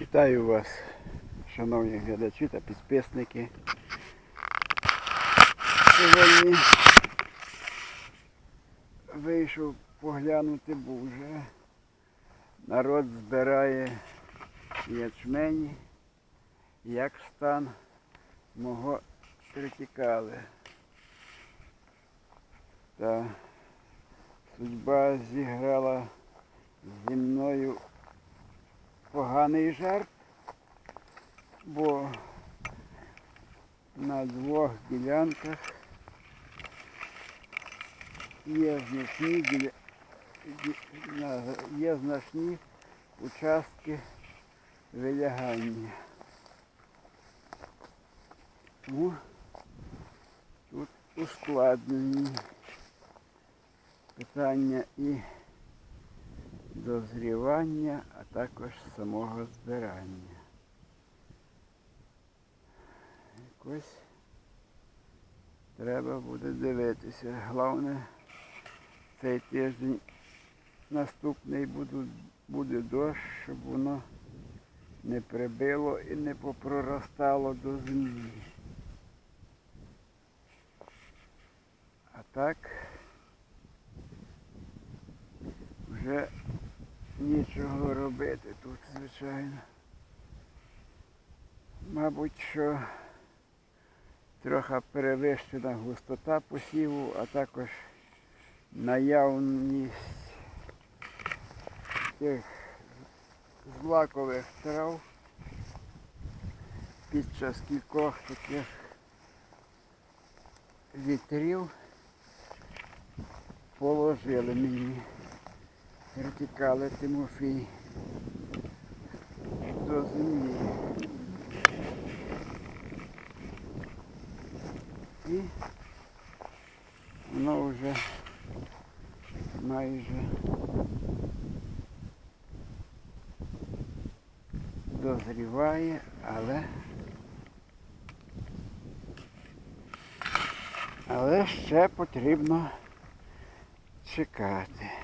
Вітаю вас, шановні глядачі та підписники. Сьогодні вийшов поглянути, бо вже народ збирає ячмені, як стан мого притікали. Та судьба зіграла поганий жарт, бо на двох ділянках є значні, біля... ді- на- є значні участки вилягання. Тому тут ускладнені питання і дозрівання, а також самого збирання. Якось треба буде дивитися. Головне, цей тиждень наступний буде, буде дощ, щоб воно не прибило і не попроростало до землі. А так вже нічого робити тут, звичайно. Мабуть, що трохи перевищена густота посіву, а також наявність тих злакових трав під час кількох таких вітрів положили мені вертикали Тимофій до землі. І воно вже майже дозріває, але але ще потрібно чекати.